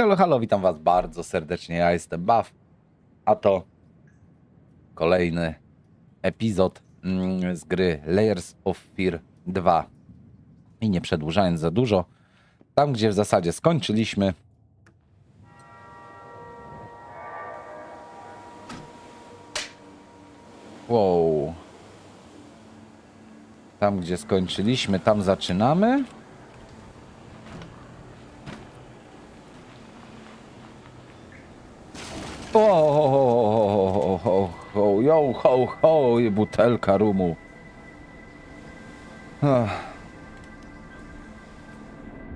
Halo, halo, witam was bardzo serdecznie. Ja jestem Buff, a to kolejny epizod mm, z gry Layers of Fear 2. I nie przedłużając za dużo, tam gdzie w zasadzie skończyliśmy. Wow. Tam gdzie skończyliśmy, tam zaczynamy. Ho, yo, ho, ho, i butelka rumu. Ach,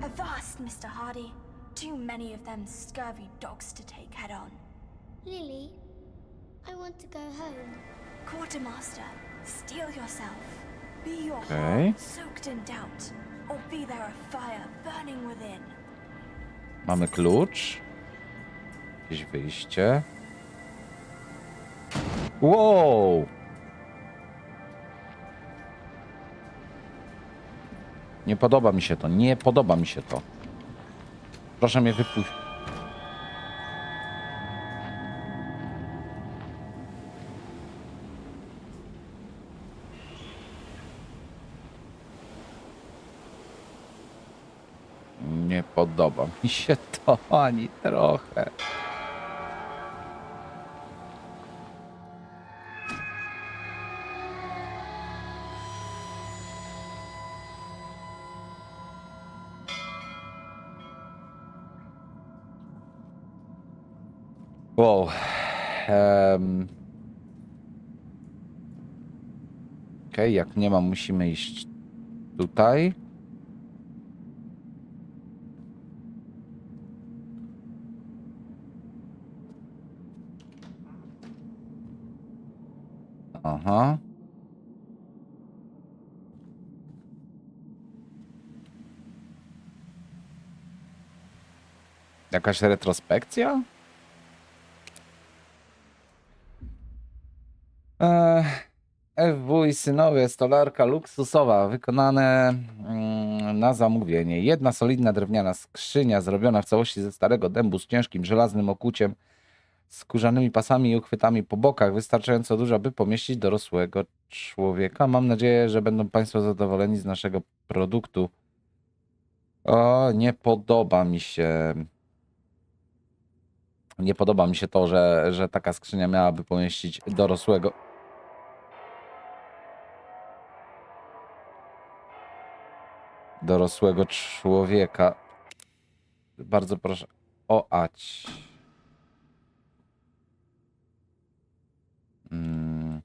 Avast, Mr. Hardy. Too many of them scurvy dogs to take head on. Lily, I want to go home. Quartermaster, steel yourself. Be your Okay. heart soaked in doubt, or be there a fire burning within. Mamy klucz. Jakieś wyjście. Wow! Nie podoba mi się to, nie podoba mi się to. Proszę mnie wypuścić. Nie podoba mi się to ani trochę. Wow. Um. Jak nie ma, musimy iść tutaj. Aha. Jakaś retrospekcja? Eee, FW synowie, stolarka luksusowa, wykonane mm, na zamówienie. Jedna solidna drewniana skrzynia, zrobiona w całości ze starego dębu z ciężkim żelaznym okuciem, skórzanymi pasami i uchwytami po bokach, wystarczająco duża, by pomieścić dorosłego człowieka. Mam nadzieję, że będą Państwo zadowoleni z naszego produktu. O, nie podoba mi się. Nie podoba mi się to, że, że taka skrzynia miałaby pomieścić dorosłego. Dorosłego człowieka. Bardzo proszę. O, ać. Mm.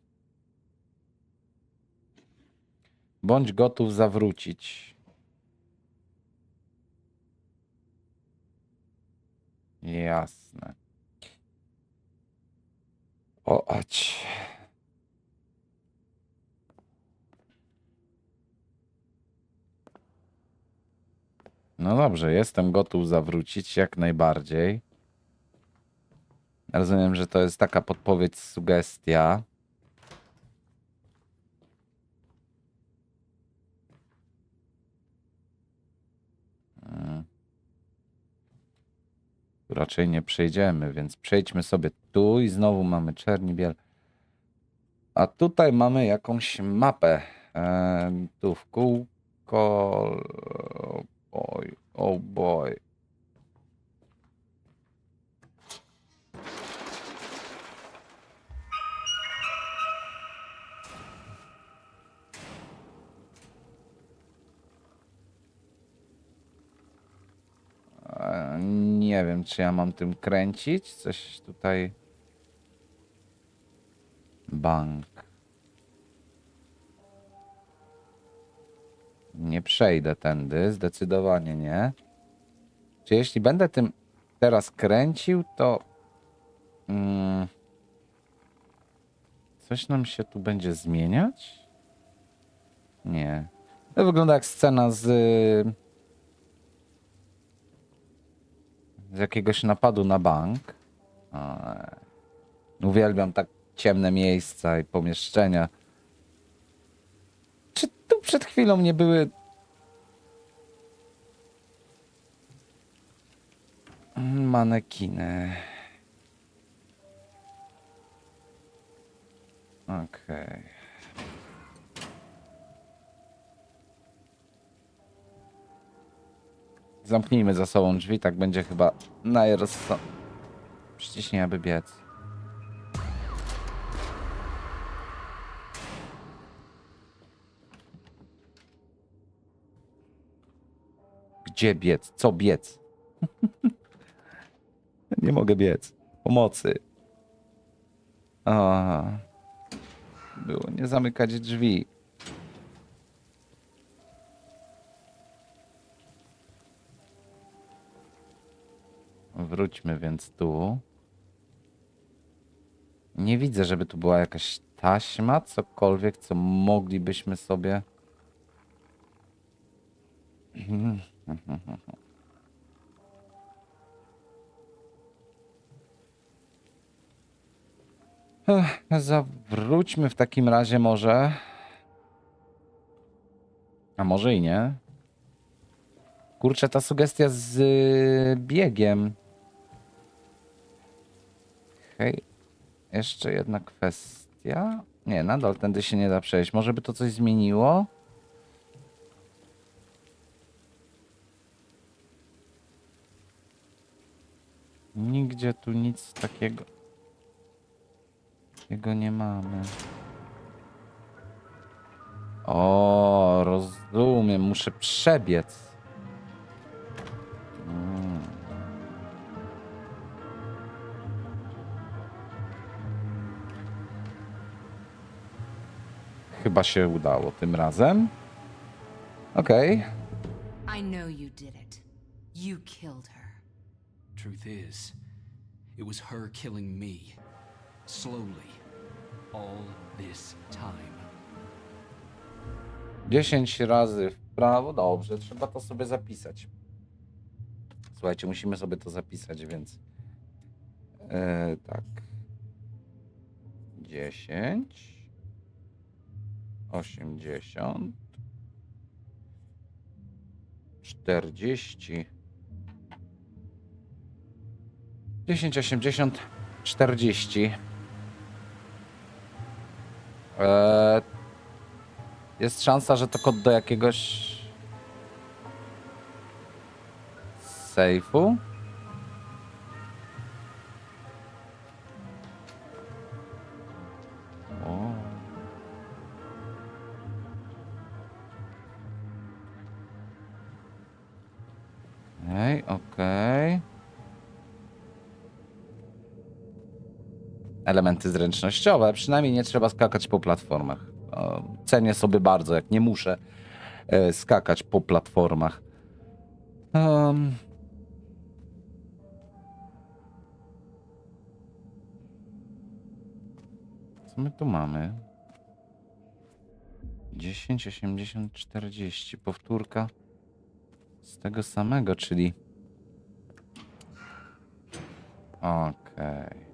Bądź gotów zawrócić. Jasne. O, ać. No dobrze, jestem gotów zawrócić jak najbardziej. Rozumiem, że to jest taka podpowiedź, sugestia. Tu raczej nie przejdziemy, więc przejdźmy sobie tu i znowu mamy czerni biel. A tutaj mamy jakąś mapę. Em, tu w kółko. Boy, oh boy. Nie wiem, czy ja mam tym kręcić. Coś tutaj. Bank. Nie przejdę tędy, zdecydowanie nie. Czy jeśli będę tym teraz kręcił, to. Mm, coś nam się tu będzie zmieniać? Nie. To wygląda jak scena z. z jakiegoś napadu na bank. Eee, Uwielbiam tak ciemne miejsca i pomieszczenia. Przed chwilą nie były Manekiny. Okej. Zamknijmy za sobą drzwi, tak będzie chyba najrozsądniej. Przyciśnij, aby biec. Gdzie biec? Co biec? Nie mogę biec. Pomocy. A. Było nie zamykać drzwi. Wróćmy więc tu. Nie widzę, żeby tu była jakaś taśma, cokolwiek, co moglibyśmy sobie. Ech, Zawróćmy w takim razie może. A może i nie. Kurczę, ta sugestia z y, biegiem. Hej, jeszcze jedna kwestia. Nie, nadal tędy się nie da przejść. Może by to coś zmieniło? Nigdzie tu nic takiego. Takiego nie mamy. O, rozumiem. Muszę przebiec. Mm. Chyba się udało tym razem. Okej. I know you did it. You killed her. Truth is, it was her killing me. Slowly. All this time. 10 razy w prawo. Dobrze, trzeba to sobie zapisać. Słuchajcie, musimy sobie to zapisać, więc. E, tak. 10. 80. 40. 10, 80, 40. E, jest szansa, że to kod do jakiegoś sejfu. Elementy zręcznościowe, przynajmniej nie trzeba skakać po platformach. Cenię sobie bardzo, jak nie muszę e, skakać po platformach. Um. Co my tu mamy? 10, 80, 40. Powtórka z tego samego, czyli. Okej.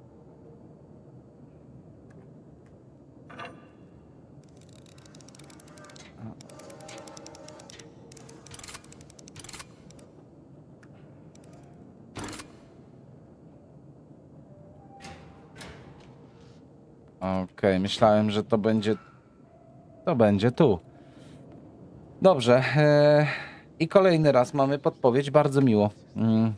Okej, myślałem, że to będzie. To będzie tu. Dobrze. E, I kolejny raz mamy podpowiedź, bardzo miło. Mm.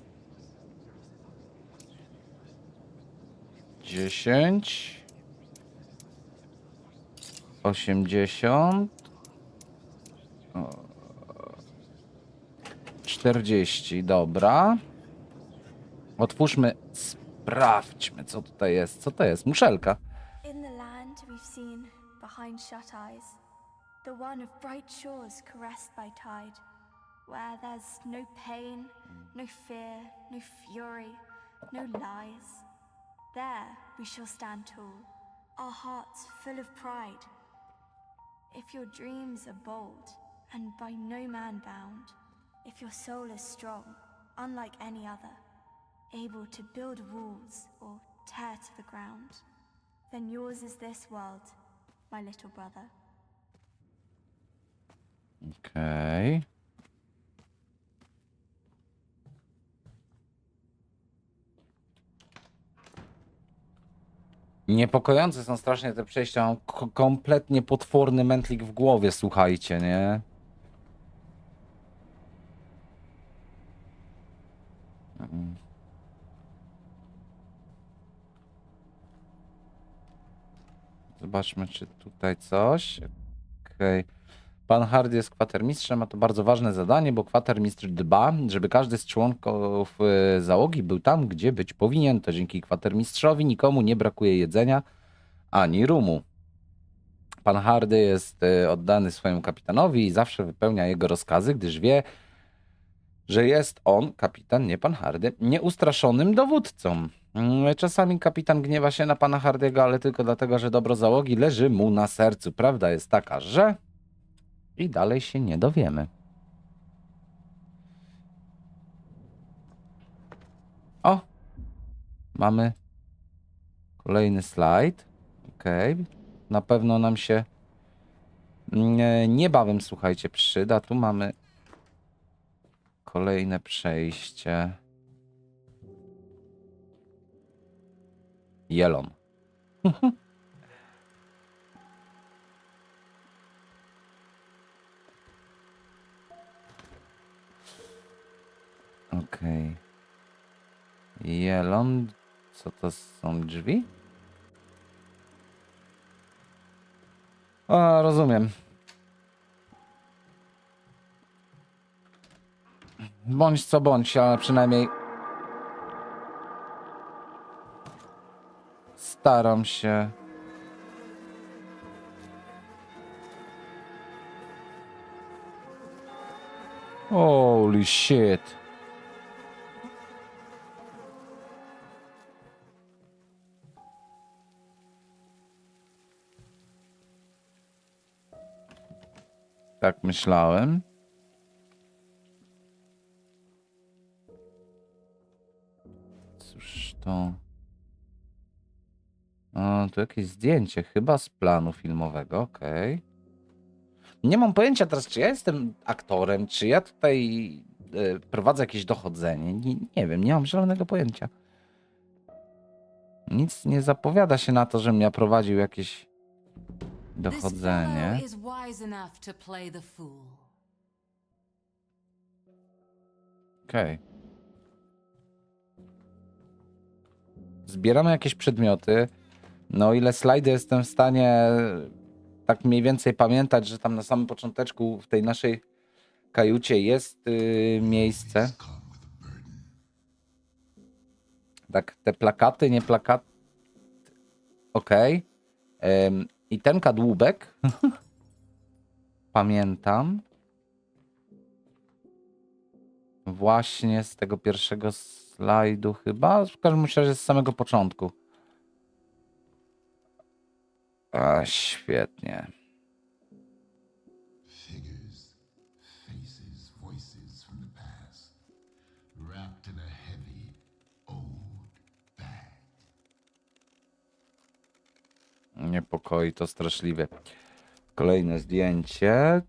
10 80 o, 40, dobra. Otwórzmy, sprawdźmy, co tutaj jest. Co to jest? Muszelka. Behind shut eyes, the one of bright shores caressed by tide, where there's no pain, no fear, no fury, no lies. There we shall stand tall, our hearts full of pride. If your dreams are bold and by no man bound, if your soul is strong, unlike any other, able to build walls or tear to the ground, then yours is this world, my little brother. Okej. Niepokojące są strasznie te przejścia. Mam kompletnie potworny mętlik w głowie, słuchajcie, nie? Mm. Zobaczmy, czy tutaj coś. Okej. Pan Hardy jest kwatermistrzem, a to bardzo ważne zadanie, bo kwatermistrz dba, żeby każdy z członków e, załogi był tam, gdzie być powinien. To dzięki kwatermistrzowi nikomu nie brakuje jedzenia ani rumu. Pan Hardy jest e, oddany swojemu kapitanowi i zawsze wypełnia jego rozkazy, gdyż wie, że jest on, kapitan, nie pan Hardy, nieustraszonym dowódcą. Mm, Czasami kapitan gniewa się na pana Hardiego, ale tylko dlatego, że dobro załogi leży mu na sercu. Prawda jest taka, że i dalej się nie dowiemy. O! Mamy kolejny slajd. Okej. Na pewno nam się nie, niebawem, słuchajcie, przyda. Tu mamy kolejne przejście. Jelon. Okej. Jelon. Co to są drzwi? A, rozumiem. Bądź co bądź, ale przynajmniej staram się. Holy shit. Tak myślałem. Cóż to? O, tu jakieś zdjęcie, chyba z planu filmowego, okej. Nie mam pojęcia teraz, czy ja jestem aktorem, czy ja tutaj e, prowadzę jakieś dochodzenie. Nie, nie wiem, nie mam zielonego pojęcia. Nic nie zapowiada się na to, żebym ja prowadził jakieś This fellow dochodzenie. is wise enough to play the fool. Okej. Zbieramy jakieś przedmioty. No, ile slajdy jestem w stanie tak mniej więcej pamiętać, że tam na samym począteczku w tej naszej kajucie jest y, miejsce. Tak, te plakaty, nie plakaty. Okej. Em, I ten kadłubek. Pamiętam. Właśnie z tego pierwszego slajdu chyba. W każdym razie z samego początku. A, świetnie. Figures, faces, voices from the past, wrapped in a heavy, old bag. Niepokoi to straszliwie. Kolejne zdjęcie.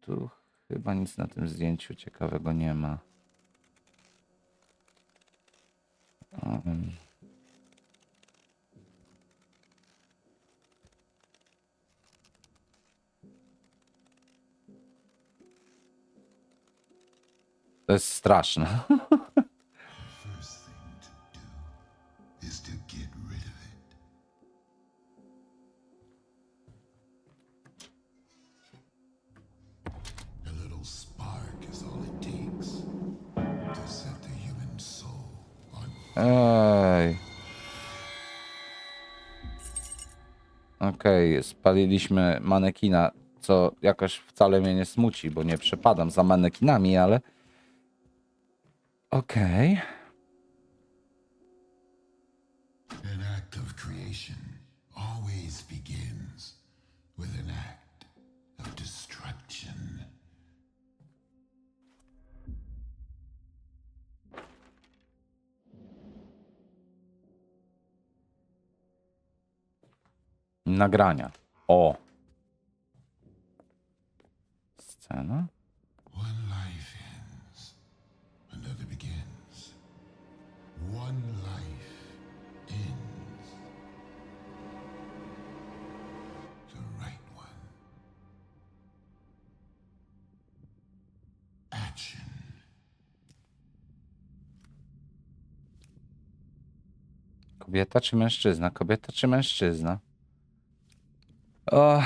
Tu chyba nic na tym zdjęciu ciekawego nie ma. To jest straszne. Ej. Okej, spaliliśmy manekina, co jakoś wcale mnie nie smuci, bo nie przepadam za manekinami, ale... Okej. An act of creation always begins with an act of destruction. Nagrania. O. Scena. Kobieta czy mężczyzna? Kobieta czy mężczyzna? O.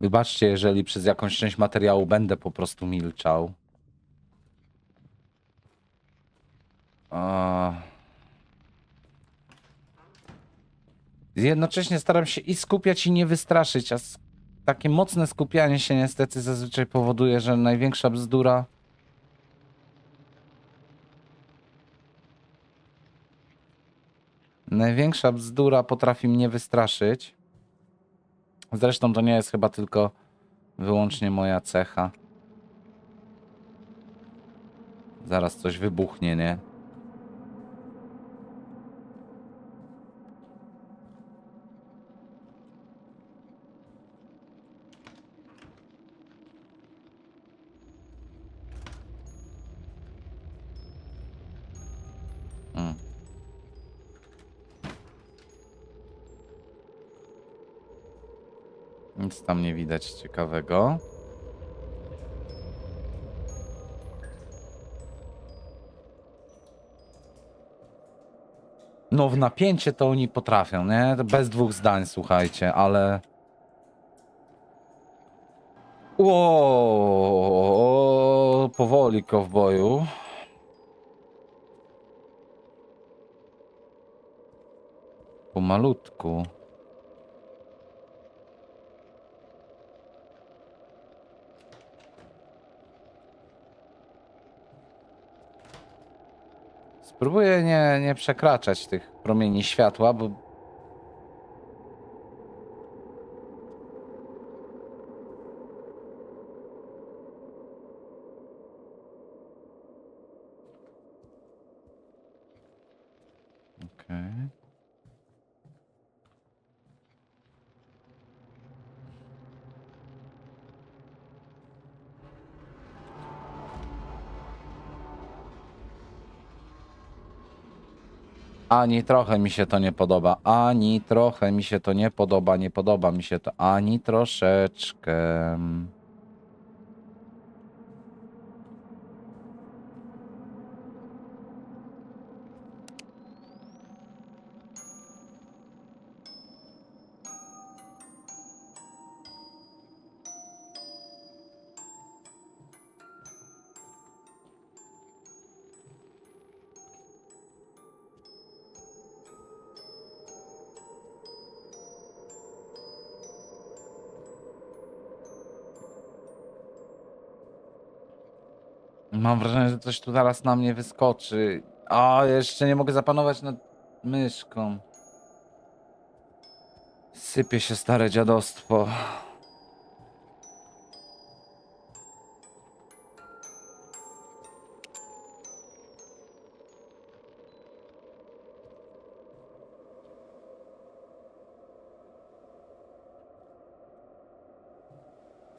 Wybaczcie, jeżeli przez jakąś część materiału będę po prostu milczał. A... Jednocześnie staram się i skupiać, i nie wystraszyć, a takie mocne skupianie się niestety zazwyczaj powoduje, że największa bzdura. Największa bzdura potrafi mnie wystraszyć. Zresztą to nie jest chyba tylko wyłącznie moja cecha. Zaraz coś wybuchnie, nie? Nic tam nie widać ciekawego. No, w napięcie to oni potrafią, nie? Bez dwóch zdań, słuchajcie, ale. Ło, powoli, kowboju. Pomalutku. Spróbuję nie, nie przekraczać tych promieni światła, bo. Okej. Ani trochę mi się to nie podoba. Ani trochę mi się to nie podoba. Nie podoba mi się to ani troszeczkę. Mam wrażenie, że coś tu zaraz na mnie wyskoczy. A, jeszcze nie mogę zapanować nad myszką. Sypie się stare dziadostwo.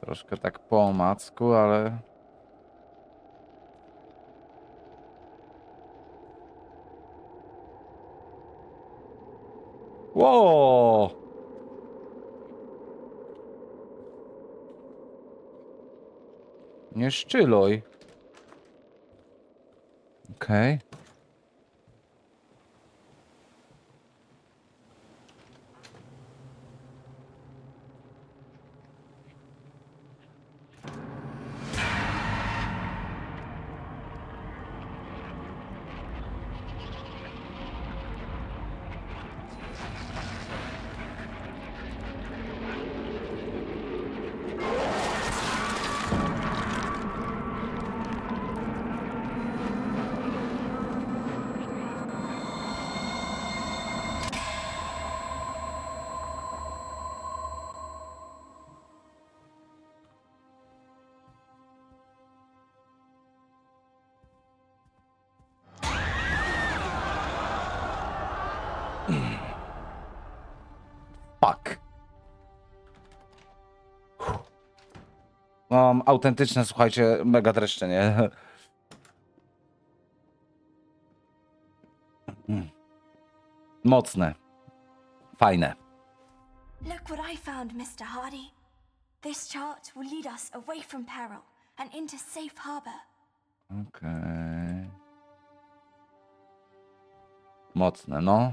Troszkę tak po omacku, ale Ło! Nie szczyluj. Okej. Mam autentyczne, słuchajcie, mega dreszcze, nie? Mm. Mocne. Fajne. Look what I found, Mr. Hardy. This chart will lead us away from peril and into safe harbor. Okej. Mocne, no.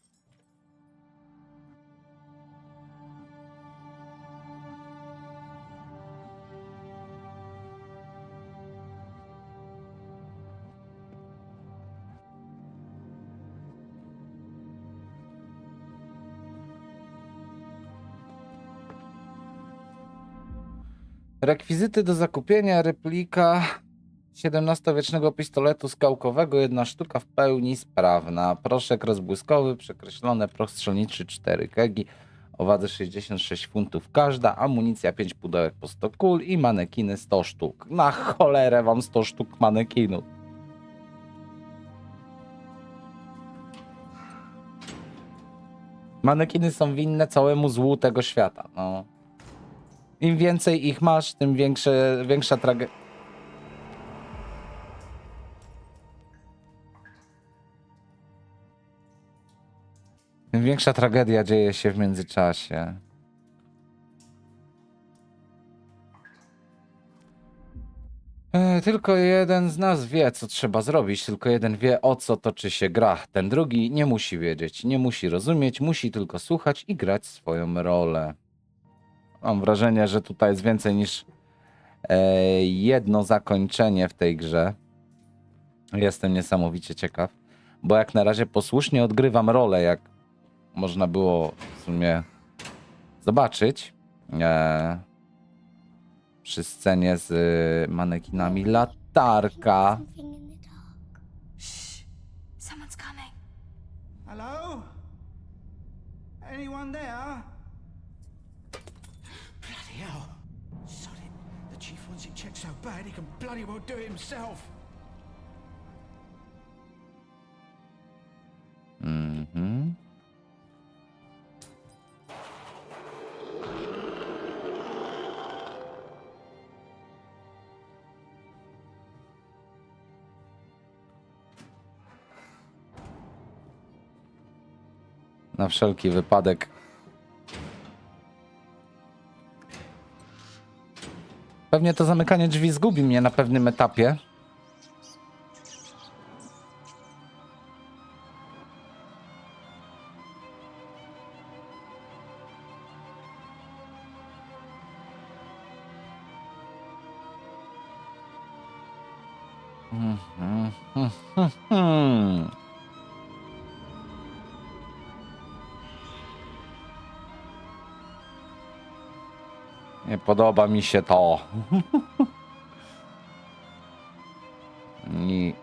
Rekwizyty do zakupienia, replika XVII-wiecznego pistoletu skałkowego, jedna sztuka w pełni sprawna. Proszek rozbłyskowy, przekreślone proch strzelniczy 4 kegi o wadze 66 funtów każda, amunicja 5 pudełek po 100 kul i manekiny 100 sztuk. Na cholerę wam 100 sztuk manekinu. Manekiny są winne całemu złu tego świata. No. Im więcej ich masz, tym większe, większa tragedia. Tym większa tragedia dzieje się w międzyczasie. E, Tylko jeden z nas wie, co trzeba zrobić, tylko jeden wie, o co toczy się gra. Ten drugi nie musi wiedzieć, nie musi rozumieć, musi tylko słuchać i grać swoją rolę. Mam wrażenie, że tutaj jest więcej niż e, jedno zakończenie w tej grze. Jestem niesamowicie ciekaw, bo jak na razie posłusznie odgrywam rolę, jak można było w sumie zobaczyć e, przy scenie z e, manekinami latarka. Someone's coming. Hello? Anyone there? So bad he can bloody well do it himself. Mhm. Na wszelki wypadek. Pewnie to zamykanie drzwi zgubi mnie na pewnym etapie. Podoba mi się to. Nie.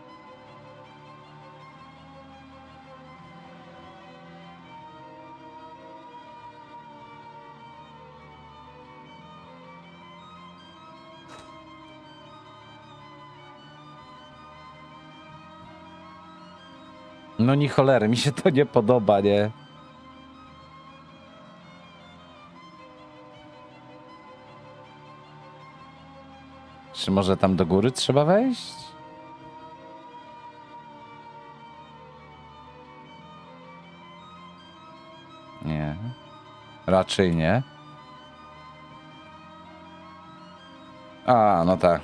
No ni cholery, mi się to nie podoba, nie? Czy może tam do góry trzeba wejść? Nie. Raczej nie. A, no tak.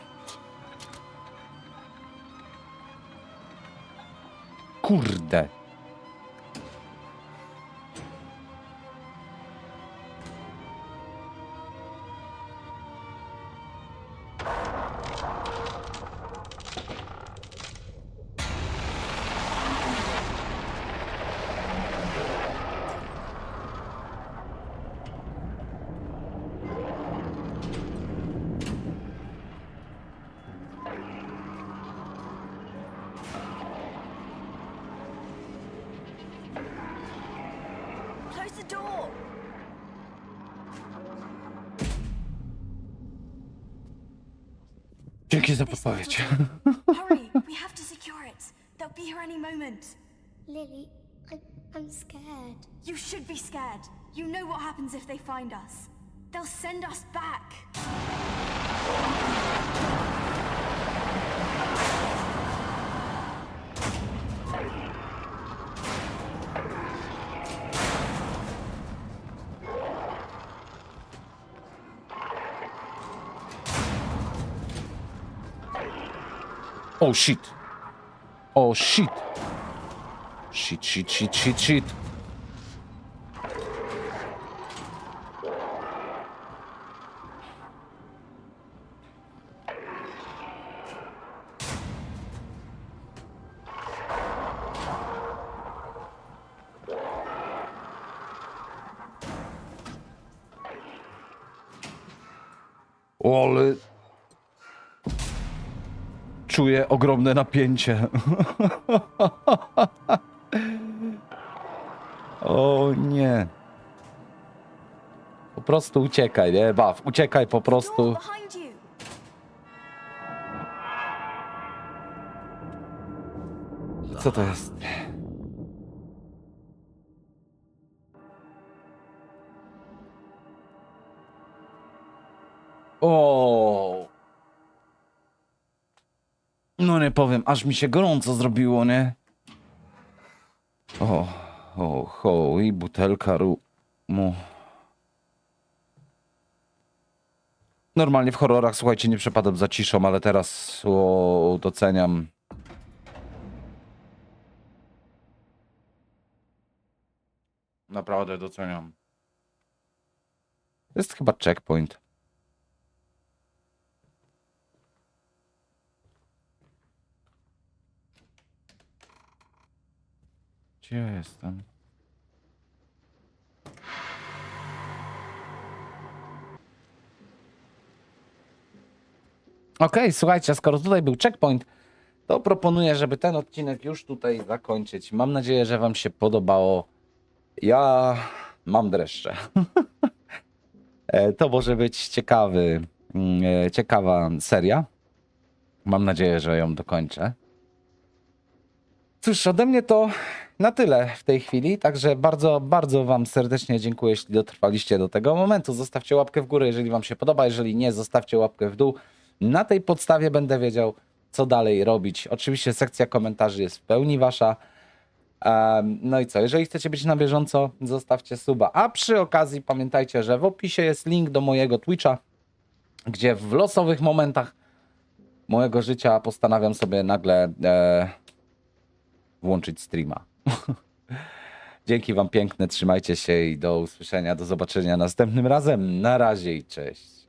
Kurde. Dzięki za This podpowiedź. little- Hurry, we have to secure it. They'll be here any moment. Lily, I, I'm scared. You should be scared. You know what happens if they find us. They'll send us back. Oh shit. Oh shit. Shit, shit, shit, shit, shit. Czuję ogromne napięcie. o nie. Po prostu uciekaj, nie? Baw, uciekaj po prostu. Co to jest? O. No nie powiem, aż mi się gorąco zrobiło, nie? O, o, ho, i butelka rumu. Normalnie w horrorach, słuchajcie, nie przepadam za ciszą, ale teraz o, doceniam Naprawdę doceniam. Jest chyba checkpoint. Gdzie ja jestem? Okej, słuchajcie, skoro tutaj był checkpoint, to proponuję, żeby ten odcinek już tutaj zakończyć. Mam nadzieję, że Wam się podobało. Ja mam dreszcze. E, to może być ciekawy, mm, e, ciekawa seria. Mam nadzieję, że ją dokończę. Cóż, ode mnie to na tyle w tej chwili. Także bardzo, bardzo Wam serdecznie dziękuję, jeśli dotrwaliście do tego momentu. Zostawcie łapkę w górę, jeżeli Wam się podoba. Jeżeli nie, zostawcie łapkę w dół. Na tej podstawie będę wiedział, co dalej robić. Oczywiście sekcja komentarzy jest w pełni Wasza. No i co, jeżeli chcecie być na bieżąco, zostawcie suba. A przy okazji pamiętajcie, że w opisie jest link do mojego Twitcha, gdzie w losowych momentach mojego życia postanawiam sobie nagle e, włączyć streama. Dzięki Wam piękne, trzymajcie się i do usłyszenia, do zobaczenia następnym razem. Na razie i cześć.